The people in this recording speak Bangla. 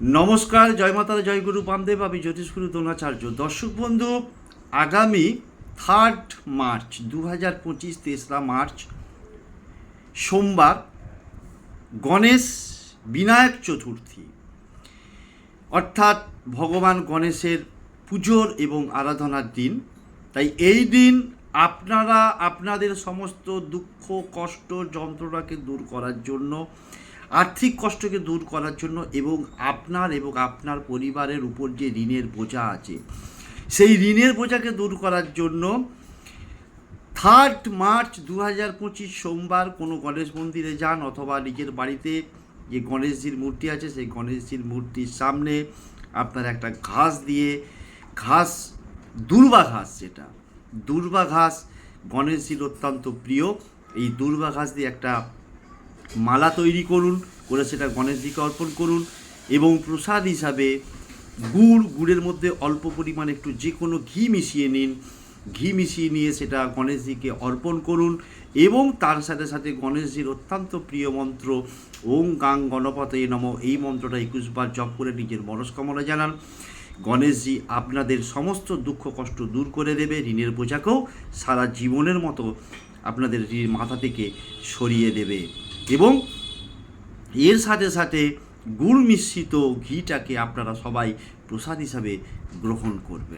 নমস্কার, জয় মাতারা, জয় গুরু বামদেব, আমি জ্যোতিষগুরু দ্রোণাচার্য। দর্শক বন্ধু, আগামী থার্ড মার্চ দু হাজার পঁচিশ তেসরা মার্চ সোমবার, গণেশ বিনায়ক চতুর্থী। অর্থাৎ ভগবান গণেশের পুজোর এবং আরাধনার দিন। তাই এই দিন আপনারা, আপনাদের সমস্ত দুঃখ, কষ্ট, যন্ত্রণাকে দূর করার জন্য আর্থিক কষ্টকে দূর করার জন্য এবং আপনার এবং আপনার পরিবারের উপর যে ঋণের বোঝা আছে, সেই ঋণের বোঝাকে দূর করার জন্য থার্ড মার্চ দু হাজার পঁচিশ সোমবার কোনো গণেশ মন্দিরে যান অথবা নিজের বাড়িতে যে গণেশজির মূর্তি আছে, সেই গণেশজির মূর্তির সামনে আপনার একটা ঘাস দিয়ে, ঘাস, দুর্বা ঘাস যেটা, দুর্বা ঘাস গণেশজির অত্যন্ত প্রিয়। এই দুর্বা ঘাস দিয়ে একটা মালা তৈরি করুন, করে সেটা গণেশজিকে অর্পণ করুন এবং প্রসাদ হিসাবে গুড়, গুড়ের মধ্যে অল্প পরিমাণে একটু যে কোনো ঘি মিশিয়ে নিন। ঘি মিশিয়ে নিয়ে সেটা গণেশজিকে অর্পণ করুন এবং তার সাথে সাথে গণেশজির অত্যন্ত প্রিয় মন্ত্র, ওং গাং গণপতে নম, এই মন্ত্রটা একুশবার জপ করে নিজের মনস্কামনা জানান। গণেশজি আপনাদের সমস্ত দুঃখ, কষ্ট দূর করে দেবে, ঋণের বোঝাকেও সারা জীবনের মতো আপনাদের মাথা থেকে সরিয়ে দেবে। এবং এর সাথে সাথে গুড় মিশ্রিত ঘিটাকে আপনারা সবাই প্রসাদ হিসাবে গ্রহণ করবে